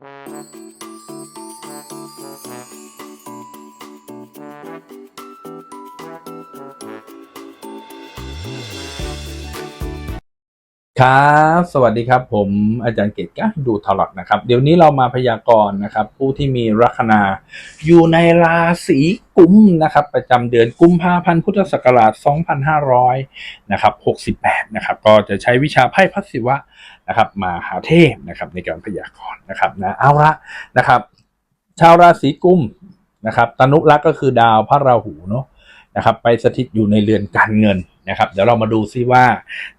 Música ครับ สวัสดีครับ ผมอาจารย์เกตก้าดูทลอดนะครับ เดี๋ยวนี้เรามาพยากรณ์นะครับ ผู้ที่มีลัคนาอยู่ในราศีกุมนะครับ ประจำเดือนกุมภาพันธ์พุทธศักราช 2500นะครับ68นะครับ ก็จะใช้วิชาไพ่พัศิวะนะครับมาหาเทพนะครับในการพยากรณ์นะครับนะเอาละนะครับ ชาวราศีกุมนะครับตนุรักษ์ก็คือดาวพระราหูเนาะนะครับ ไปสถิตอยู่ในเรือนการเงิน นะครับเดี๋ยวเรามาดูซิว่า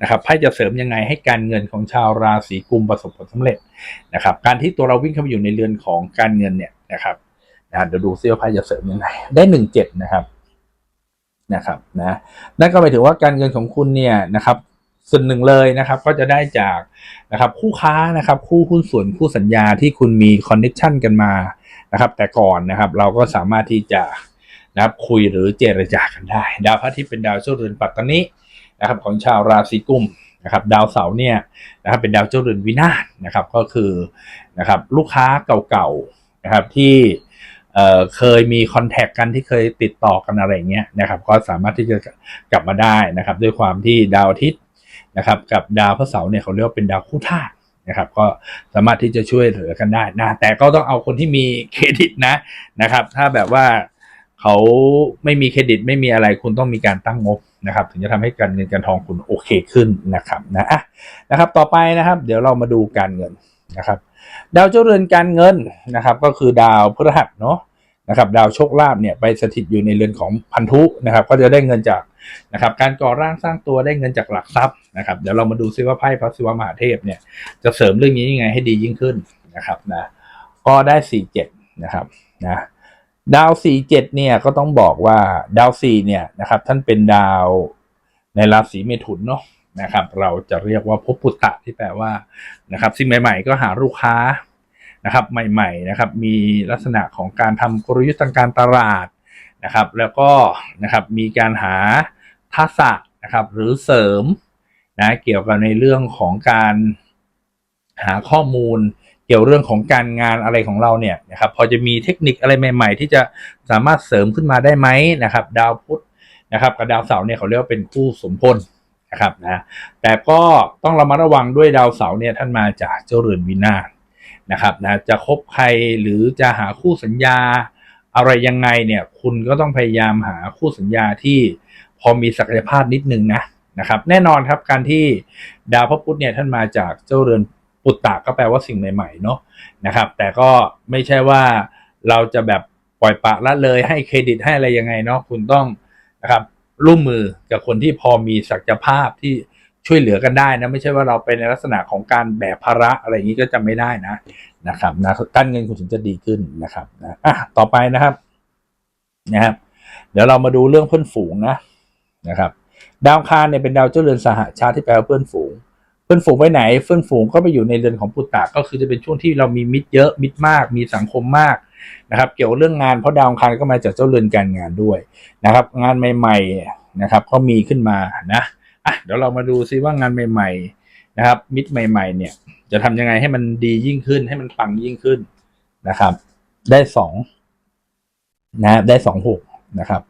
นะครับไพ่จะเสริมยังไงให้การเงินของชาวราศีกุมประสบผลสำเร็จนะครับ การที่ตัวเราวิ่งเข้าไปอยู่ในเรือนของการเงินเนี่ยนะครับนะเดี๋ยวดูซิว่าไพ่จะเสริมยังไงได้หนึ่งเจ็ดนะครับนะครับนะนั่นก็หมายถึงว่าการเงินของคุณเนี่ยนะครับส่วนหนึ่งเลยนะครับก็จะได้จากนะครับคู่ค้านะครับคู่หุ้นส่วนคู่สัญญาที่คุณมีคอนเนคชันกันมานะครับแต่ก่อนนะครับเราก็สามารถที่จะ นะครับคุยหรือเจรจากันได้ ดาวพระอาทิตย์เป็นดาวเจ้าเรือนปัตตานีนะครับของชาวราศีกุมนะครับดาวเสาร์เนี่ยนะครับเป็นดาวเจ้าเรือนวินาศนะครับก็คือนะครับลูกค้าเก่าๆนะครับที่เเคยมีคอนแทคกันที่เคยติดต่อกันอะไรเงี้ยนะครับก็สามารถที่จะกลับมาได้นะครับด้วยความที่ดาวอาทิตย์นะครับกับดาวพระเสาร์เนี่ยเขาเรียกว่าเป็นดาวคู่ธาตุนะครับก็สามารถที่จะช่วยเหลือกันได้นะแต่ก็ต้องเอาคนที่มีเครดิตนะนะครับถ้าแบบว่า เขาไม่มีเครดิตไม่มีอะไรคุณต้องมีการตั้งงบนะครับ ถึงจะทำให้การเงินการทองคุณโอเคขึ้นนะครับนะอะนะครับ ต่อไปนะครับ เดี๋ยวเรามาดูการเงินนะครับ ดาวเจ้าเรือนการเงินนะครับ ก็คือดาวพฤหัสเนาะนะครับ ดาวโชคลาภเนี่ยไปสถิตอยู่ในเรือนของพันธุนะครับ ก็จะได้เงินจากนะครับ การก่อร่างสร้างตัวได้เงินจากหลักทรัพย์นะครับ เดี๋ยวเรามาดูซิว่าไพ่พระศิวมหาเทพเนี่ยจะเสริมเรื่องนี้ยังไงให้ดียิ่งขึ้นนะครับนะก็ได้สี่เจ็ดนะครับนะ ดาวสี่เจ็ดเนี่ยก็ต้องบอกว่าดาวสี่เนี่ยนะครับท่านเป็นดาวในราศีเมถุนเนาะนะครับ เราจะเรียกว่าภพปุตตะที่แปลว่านะครับสิ่งใหม่ ๆ ก็หาลูกค้านะครับใหม่ๆนะครับมีลักษณะของการทำกลยุทธ์ทางการตลาดนะครับ แล้วก็นะครับมีการหาทักษะนะครับหรือเสริมนะเกี่ยวกับในเรื่องของการหาข้อมูล เกี่ยวเรื่องของการงานอะไรของเราเนี่ยนะครับพอจะมีเทคนิคอะไรใหม่ ๆ ที่จะสามารถเสริมขึ้นมาได้ไหมนะครับ ดาวพุธนะครับกับดาวเสาร์เนี่ยเขาเรียกว่าเป็นคู่สมพลนะครับนะแต่ก็ต้องระมัดระวังด้วยดาวเสาร์เนี่ยท่านมาจากเจ้าเรือนวินาศนะครับนะจะคบใครหรือจะหาคู่สัญญาอะไรยังไงเนี่ยคุณก็ต้องพยายามหาคู่สัญญาที่พอมีศักยภาพนิดนึงนะนะครับ แน่นอนครับการที่ดาวพระพุธเนี่ยท่านมาจากเจ้าเรือน ปุตตะก็แปลว่าสิ่งใหม่ๆเนาะนะครับ แต่ก็ไม่ใช่ว่าเราจะแบบปล่อยปะละเลยให้เครดิตให้อะไรยังไงเนาะคุณต้องนะครับร่วมมือกับคนที่พอมีศักยภาพที่ช่วยเหลือกันได้นะ ไม่ใช่ว่าเราไปในลักษณะของการแบกภาระอะไรอย่างนี้ก็จะไม่ได้นะนะครับนะการเงินคุณถึงจะดีขึ้นนะครับนะอะต่อไปนะครับนะครับ เดี๋ยวเรามาดูเรื่องเพื่อนฝูงนะนะครับ ดาวคารเนี่ยเป็นดาวเจ้าเรือนสหชาติที่แปลว่าเพื่อนฝูง พื่อนฝูงไปไหน เพื่อนฝูงก็ไปอยู่ในเรือนของปุตตะก็คือจะเป็นช่วงที่เรามีมิตรเยอะมิตรมาก มีสังคมมากนะครับ เกี่ยวเรื่องงานเพราะดาวอังคารก็มาจากเจ้าเรือนการงานด้วยนะครับ งานใหม่ ๆนะครับ ก็มีขึ้นมานะอะเดี๋ยวเรามาดูซิว่างานใหม่ ๆ นะครับ มิตรใหม่ ๆ เนี่ย จะทำยังไงให้มันดียิ่งขึ้น ให้มันปังยิ่งขึ้นนะครับ ได้สองนะได้สองหกนะครับ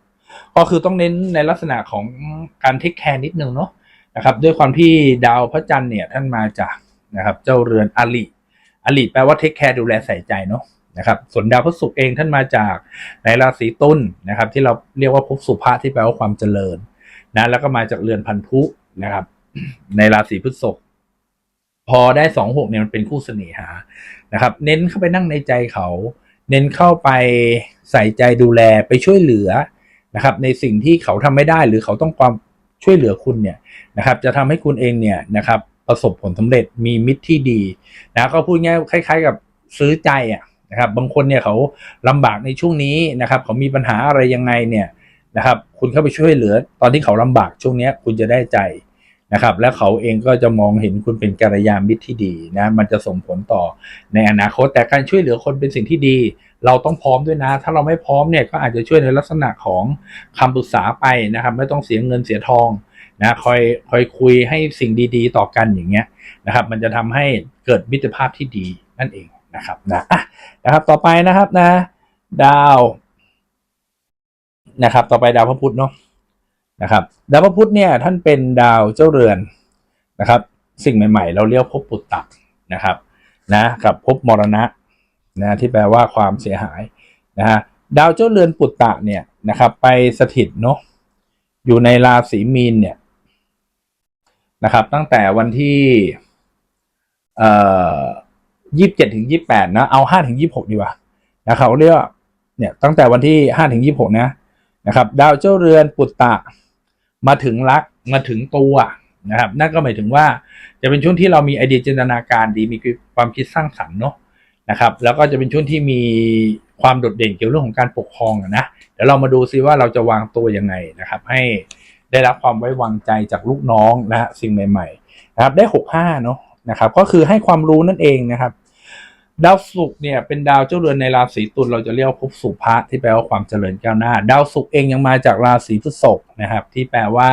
ก็คือต้องเน้นในลักษณะของการเทคแคร์นิดนึงเนาะ นะครับด้วยความที่ดาวพระจันทร์เนี่ยท่านมาจากนะครับเจ้าเรือนอลิอลิแปลว่าเทคแคร์ดูแลใส่ใจเนาะนะครับส่วนดาวพฤหัสเองท่านมาจากในราศีตุลนะครับ ที่เราเรียกว่าภพสุภาที่แปลว่าความเจริญนะแล้วก็มาจากเรือนพันธุนะครับ ในราศีพฤษภพอได้สองหกเนี่ยมันเป็นคู่เสน่หานะครับ เน้นเข้าไปนั่งในใจเขา เน้นเข้าไปใส่ใจดูแลไปช่วยเหลือนะครับ ในสิ่งที่เขาทำไม่ได้หรือเขาต้องความ ช่วยเหลือคุณเนี่ยนะครับจะทำให้คุณเองเนี่ยนะครับประสบผลสำเร็จมีมิตรที่ดีนะก็พูดง่ายคล้ายๆ กับซื้อใจอะนะครับบางคนเนี่ยเขาลำบากในช่วงนี้นะครับเขามีปัญหาอะไรยังไงเนี่ยนะครับคุณเข้าไปช่วยเหลือ ตอนที่เขาลำบากช่วงเนี้ยคุณจะได้ใจนะครับและเขาเองก็จะมองเห็นคุณเป็นกัลยาณมิตรที่ดีนะมันจะส่งผลต่อในอนาคตแต่การช่วยเหลือคนเป็นสิ่งที่ดี เราต้องพร้อมด้วยนะ ถ้าเราไม่พร้อมเนี่ยก็อาจจะช่วยในลักษณะของคำปรึกษาไปนะครับ ไม่ต้องเสียเงินเสียทองนะคอยคอยคุยให้สิ่งดีๆ ต่อกันอย่างเงี้ยนะครับ มันจะทำให้เกิดมิตรภาพที่ดีนั่นเองนะครับนะอะนะครับต่อไปนะครับนะ ดาวนะครับ ต่อไปดาวพระพุธเนาะนะครับ ดาวพระพุธเนี่ยท่านเป็นดาวเจ้าเรือนนะครับ สิ่งใหม่ ๆ เราเรียกภพปุตตะนะครับนะกับภพมรณะ นะที่แปลว่าความเสียหายนะฮะดาวเจ้าเรือนปุตตะเนี่ยนะครับไปสถิตเนาะอยู่ในราศีมีนเนี่ยนะครับตั้งแต่วันที่เอ่อยี่สิบเจ็ดถึงยี่แปดนะเอาห้าถึงยี่หกดีกว่านะครับเรียกว่าเนี่ยตั้งแต่วันที่ห้าถึงยี่หกนะนะครับ ดาวเจ้าเรือนปุตตะมาถึงรักมาถึงตัวนะครับนั่นก็หมายถึงว่าจะเป็นช่วงที่เรามีไอเดียจินตนาการดีมีความคิดสร้างสรรค์เนาะ นะครับ แล้วก็จะเป็นช่วงที่มีความโดดเด่นเกี่ยวเรื่องของการปกครองนะเดี๋ยวเรามาดูซิว่าเราจะวางตัวยังไงนะครับ ให้ได้รับความไว้วางใจจากลูกน้องนะฮะสิ่งใหม่ๆนะครับได้หกห้าเนาะนะครับ ก็คือให้ความรู้นั่นเองนะครับ ดาวศุกร์เนี่ยเป็นดาวเจ้าเรือนในราศีตุลเราจะเรียกว่าภพสุภะที่แปลว่าความเจริญก้าวหน้า ดาวศุกร์เองยังมาจากราศีพฤษภนะครับ ที่แปลว่า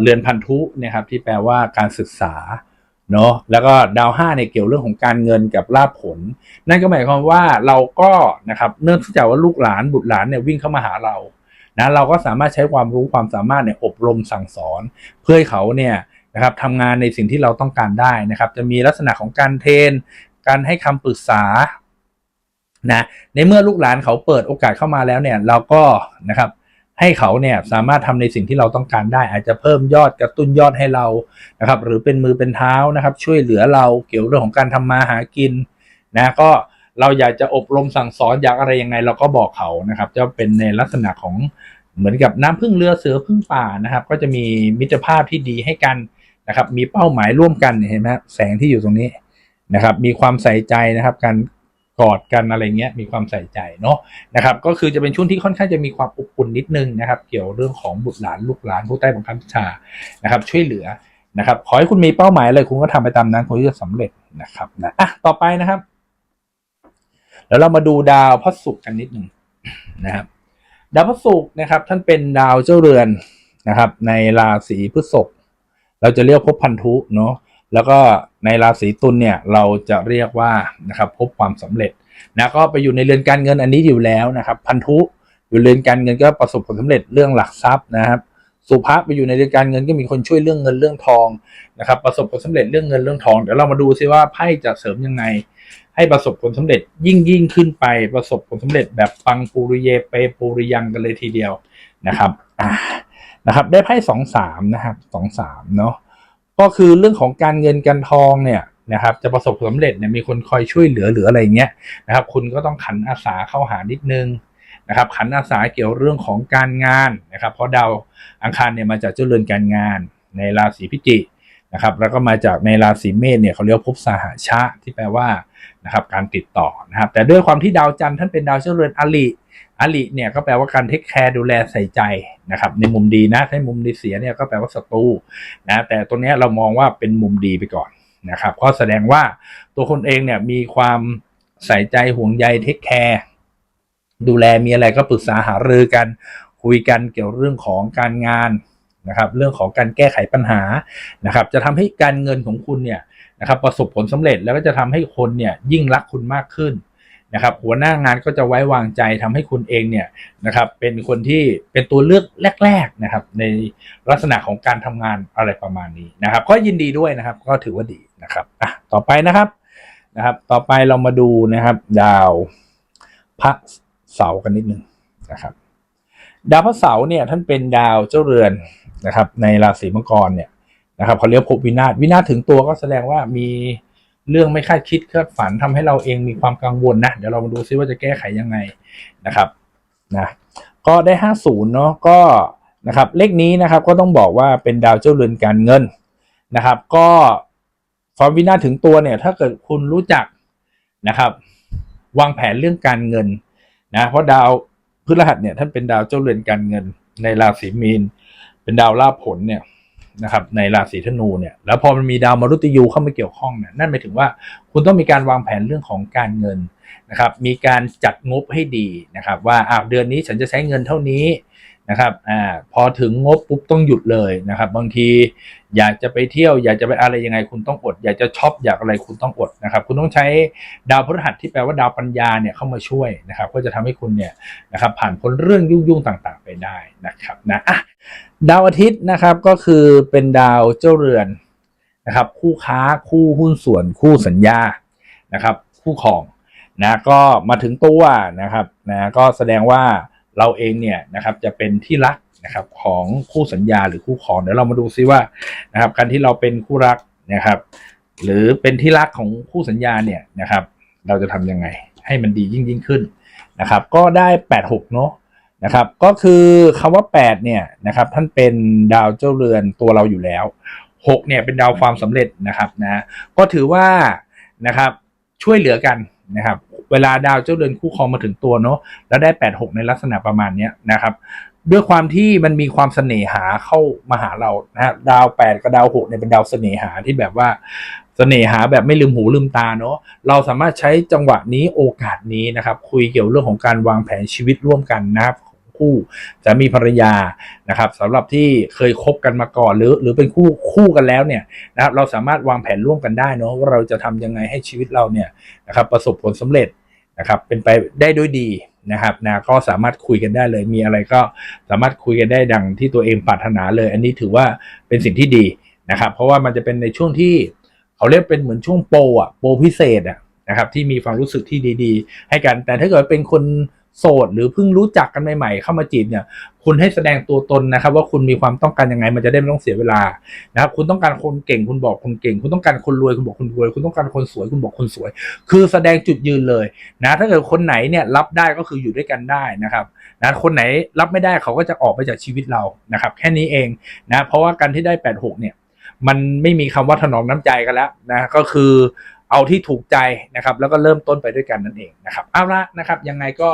เรือนพันธุนะครับที่แปลว่าการศึกษา เนาะแล้วก็ดาวห้าเนี่ยเกี่ยวเรื่องของการเงินกับลาภผล นั่นก็หมายความว่าเราก็นะครับเนื่องจากว่าลูกหลานบุตรหลานเนี่ยวิ่งเข้ามาหาเรานะเราก็สามารถใช้ความรู้ความสามารถเนี่ยอบรมสั่งสอน เพื่อให้เขาเนี่ยนะครับทำงานในสิ่งที่เราต้องการได้นะครับ จะมีลักษณะของการเทรนการให้คำปรึกษานะในเมื่อลูกหลานเขาเปิดโอกาสเข้ามาแล้วเนี่ยเราก็นะครับ ให้เขาเนี่ยสามารถทำในสิ่งที่เราต้องการได้ อาจจะเพิ่มยอดกระตุ้นยอดให้เรานะครับ หรือเป็นมือเป็นเท้านะครับ ช่วยเหลือเราเกี่ยวเรื่องของการทำมาหากินนะก็เราอยากจะอบรมสั่งสอนอยากอะไรยังไง เราก็บอกเขานะครับ จะเป็นในลักษณะของเหมือนกับน้ำพึ่งเรือเสือพึ่งป่านะครับ ก็จะมีมิตรภาพที่ดีให้กันนะครับ มีเป้าหมายร่วมกันเห็นไหมแสงที่อยู่ตรงนี้นะครับ มีความใส่ใจนะครับ การ กอดกันอะไรเงี้ยมีความใส่ใจเนาะนะครับก็คือจะเป็นช่วงที่ค่อนข้างจะมีความอบอุ่นนิดนึงนะครับ เกี่ยวเรื่องของบุตรหลานลูกหลานผู้ใต้บังคับบัญชานะครับ ช่วยเหลือนะครับขอให้คุณมีเป้าหมายอะไรคุณก็ทำไปตามนั้นคุณจะสำเร็จนะครับนะอะต่อไปนะครับ แล้วเรามาดูดาวพระศุกร์กันนิดหนึ่งนะครับ ดาวพระศุกร์นะครับ ท่านเป็นดาวเจ้าเรือนนะครับ ในราศีพฤษภเราจะเรียกภพพันธุเนาะ แล้วก็ในราศีตุลเนี่ยเราจะเรียกว่านะครับพบความสำเร็จนะก็ไปอยู่ในเรือนการเงินอันนี้อยู่แล้วนะครับ พันธุอยู่เรือนการเงินก็ประสบผลสำเร็จเรื่องหลักทรัพย์นะครับ สุภาพไปอยู่ในเรือนการเงินก็มีคนช่วยเรื่องเงินเรื่องทองนะครับ ประสบผลสำเร็จเรื่องเงินเรื่องทองเดี๋ยวเรามาดูซิว่าไพ่จะเสริมยังไง ให้ประสบผลสำเร็จยิ่งยิ่งขึ้นไปประสบผลสำเร็จแบบปังปูริเยเปปูริยังกันเลยทีเดียวนะครับนะครับ ได้ไพ่สองสามนะครับสองสามเนาะ ก็คือเรื่องของการเงินการทองเนี่ยนะครับจะประสบผลสำเร็จเนี่ยมีคนคอยช่วยเหลือหรืออะไรเงี้ยนะครับคุณก็ต้องขันอาสาเข้าหานิดนึงนะครับขันอาสาเกี่ยวเรื่องของการงานนะครับ เพราะดาวอังคารเนี่ยมาจากเจ้าเรือนการงานในราศีพิจิกนะครับแล้วก็มาจากในราศีเมษเนี่ยเขาเรียกว่าภพสหชะที่แปลว่านะครับการติดต่อนะครับแต่ด้วยความที่ดาวจันทร์ท่านเป็นดาวเจ้าเรือนอลิ อลิเนี่ยก็แปลว่าการเทคแคร์ดูแลใส่ใจนะครับ ในมุมดีนะถ้ามุมดีเสียเนี่ยก็แปลว่าศัตรูนะแต่ตัวเนี้ยเรามองว่าเป็นมุมดีไปก่อนนะครับเพราะแสดงว่าตัวคนเองเนี่ยมีความใส่ใจห่วงใยเทคแคร์ดูแลมีอะไรก็ปรึกษาหารือกัน คุยกันเกี่ยวเรื่องของการงานนะครับ เรื่องของการแก้ไขปัญหานะครับ จะทำให้การเงินของคุณเนี่ยนะครับประสบผลสำเร็จแล้วก็จะทำให้คนเนี่ยยิ่งรักคุณมากขึ้น นะครับหัวหน้างานก็จะไว้วางใจทำให้คุณเองเนี่ยนะครับเป็นคนที่เป็นตัวเลือกแรกๆนะครับในลักษณะของการทำงานอะไรประมาณนี้นะครับ ก็ยินดีด้วยนะครับก็ถือว่าดีนะครับอะต่อไปนะครับนะครับ ต่อไปเรามาดูนะครับ ดาวพระเสาร์กันนิดนึงนะครับ ดาวพระเสาร์เนี่ยท่านเป็นดาวเจ้าเรือนนะครับ ในราศีมังกรเนี่ยนะครับเขาเรียกภพวินาศวินาศถึงตัวก็แสดงว่ามี เรื่องไม่คาดคิดคาดฝันทำให้เราเองมีความกังวลนะ เดี๋ยวเรามาดูซิว่าจะแก้ไขยังไงนะครับนะก็ได้ห้าศูนย์เนาะก็นะครับเลขนี้นะครับก็ต้องบอกว่าเป็นดาวเจ้าเรือนการเงินนะครับ ก็ความวินาถึงตัวเนี่ยถ้าเกิดคุณรู้จักนะครับ วางแผนเรื่องการเงินนะเพราะดาวพฤหัสเนี่ยท่านเป็นดาวเจ้าเรือนการเงินในราศีมีน เป็นดาวลาภผลเนี่ย นะครับในราศีธนูเนี่ยแล้วพอมันมีดาวมฤตยูเข้ามาเกี่ยวข้องเนี่ยนั่นหมายถึงว่าคุณต้องมีการวางแผนเรื่องของการเงินนะครับมีการจัดงบให้ดีนะครับว่าอ้าวเดือนนี้ฉันจะใช้เงินเท่านี้ นะครับอ่าพอถึงงบปุ๊บต้องหยุดเลยนะครับ บางทีอยากจะไปเที่ยว อยากจะไปอะไรยังไงคุณต้องอด อยากจะช็อปอยากอะไรคุณต้องอดนะครับ คุณต้องใช้ดาวพฤหัสที่แปลว่าดาวปัญญาเนี่ยเข้ามาช่วยนะครับก็จะทำให้คุณเนี่ยนะครับผ่านพ้นเรื่องยุ่งๆต่างๆ ไปได้นะครับนะอะดาวอาทิตย์นะครับก็คือเป็นดาวเจ้าเรือนนะครับ คู่ค้าคู่หุ้นส่วนคู่สัญญานะครับ คู่ครองนะก็มาถึงตัวนะครับนะก็แสดงว่า เราเองเนี่ยนะครับจะเป็นที่รักนะครับของคู่สัญญาหรือคู่ครองเดี๋ยวเรามาดูซิว่านะครับการที่เราเป็นคู่รักนะครับ หรือเป็นที่รักของคู่สัญญาเนี่ยนะครับ เราจะทำยังไงให้มันดียิ่งยิ่งขึ้นนะครับ ก็ได้86เนาะนะครับก็คือคำว่า8เนี่ยนะครับท่านเป็นดาวเจ้าเรือนตัวเราอยู่แล้ว6เนี่ยเป็นดาวความสำเร็จนะครับนะก็ถือว่านะครับช่วยเหลือกัน นะครับ เวลาดาวเจ้าเรือนคู่ครองมาถึงตัวเนาะแล้วได้ 86 ในลักษณะประมาณนี้นะครับ ด้วยความที่มันมีความเสน่หาเข้ามาหาเรานะฮะดาว 8 กับดาว6เนี่ยเป็นดาวเสน่หาที่แบบว่าเสน่หาแบบไม่ลืมหูลืมตาเนาะเราสามารถใช้จังหวะนี้โอกาสนี้นะครับ คุยเกี่ยวเรื่องของการวางแผนชีวิตร่วมกันนะครับ คู่จะมีภรรยานะครับสำหรับที่เคยคบกันมาก่อนหรือ หรือเป็นคู่คู่กันแล้วเนี่ยนะครับเราสามารถวางแผนร่วมกันได้เนาะว่าเราจะทำยังไงให้ชีวิตเราเนี่ยนะครับประสบผลสำเร็จนะครับเป็นไปได้ด้วยดีนะครับนะก็สามารถคุยกันได้เลย มีอะไรก็สามารถคุยกันได้ดังที่ตัวเองปรารถนาเลย อันนี้ถือว่าเป็นสิ่งที่ดีนะครับ เพราะว่ามันจะเป็นในช่วงที่เขาเรียกเป็นเหมือนช่วงโปรอะโปรพิเศษอะนะครับที่มีความรู้สึกที่ดี ๆ ให้กันแต่ถ้าเกิดเป็นคน โสดหรือเพิ่งรู้จักกันใหม่ๆเข้ามาจีบเนี่ยคุณให้แสดงตัวตนนะครับ ว่าคุณมีความต้องการยังไง มันจะได้ไม่ต้องเสียเวลานะครับคุณต้องการคนเก่งคุณบอกคนเก่ง คุณต้องการคนรวยคุณบอกคนรวย คุณต้องการคนสวยคุณบอกคนสวย คือแสดงจุดยืนเลยนะถ้าเกิดคนไหนเนี่ยรับได้ก็คืออยู่ด้วยกันได้นะครับนะคนไหนรับไม่ได้เขาก็จะออกไปจากชีวิตเรานะครับ แค่นี้เองนะเพราะว่าการที่ได้ 86 เนี่ยมันไม่มีคำว่าถนอมน้ำใจกันแล้วนะก็คือ เอาที่ถูกใจนะครับ แล้วก็เริ่มต้นไปด้วยกันนั่นเองนะครับเอาละนะครับ ยังไงก็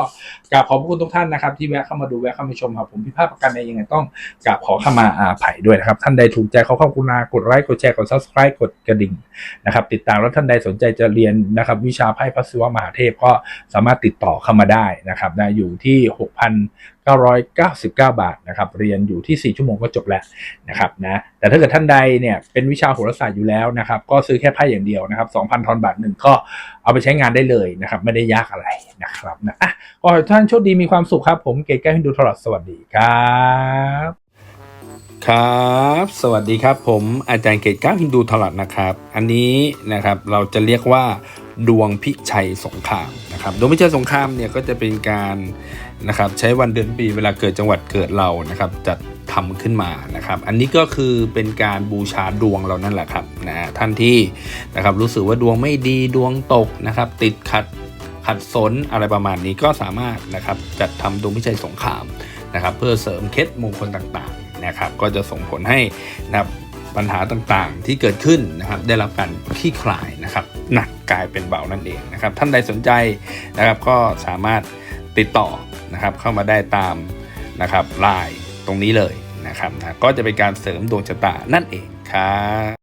กราบขอบคุณทุกท่านนะครับ ที่แวะเข้ามาดูแวะเข้ามาชมครับผมพิพาทประกันในยังไงต้องกราบขอเข้ามาอาภัยด้วยนะครับ ท่านใดถูกใจขอควากรุณากดไลค์กดแชร์กด subscribe กดกระดิ่งนะครับ ติดตามแล้วท่านใดสนใจจะเรียนนะครับ วิชาไพ่พระศิวะมหาเทพก็สามารถติดต่อเข้ามาได้นะครับนะอยู่ที่999 บาทนะครับ เรียนอยู่ที่ 4 ชั่วโมงก็จบแล้วนะครับนะ แต่ถ้าเกิดท่านใดเนี่ยเป็นวิชาโหราศาสตร์อยู่แล้วนะครับ ก็ซื้อแค่ไพ่อย่างเดียวนะครับ 2,000 ทอนบาทหนึ่งก็เอาไปใช้งานได้เลยนะครับ ไม่ได้ยากอะไรนะครับนะอะขอให้ท่านโชคดีมีความสุขครับ ผมเกตแก้วฮินดูทรอดสวัสดีครับครับ สวัสดีครับ ผมอาจารย์เกตก้าวฮินดูทลอดนะครับ อันนี้นะครับเราจะเรียกว่าดวงพิชัยสงครามนะครับ ดวงพิชัยสงครามเนี่ยก็จะเป็นการ นะครับใช้วันเดือนปีเวลาเกิดจังหวัดเกิดเรานะครับจัดทำขึ้นมานะครับ อันนี้ก็คือเป็นการบูชาดวงเรานั่นแหละครับนะท่านที่นะครับรู้สึกว่าดวงไม่ดีดวงตกนะครับ ติดขัดขัดสนอะไรประมาณนี้ก็สามารถนะครับจัดทำดวงพิชัยสงครามนะครับ เพื่อเสริมเคล็ดมงคลต่างๆนะครับ ก็จะส่งผลให้นะครับปัญหาต่างๆที่เกิดขึ้นนะครับ ได้รับการคลี่คลายนะครับ หนักกลายเป็นเบานั่นเองนะครับ ท่านใดสนใจนะครับก็สามารถติดต่อ นะครับเข้ามาได้ตามนะครับไลน์ตรงนี้เลยนะครับนะก็จะเป็นการเสริมดวงชะตานั่นเองครับ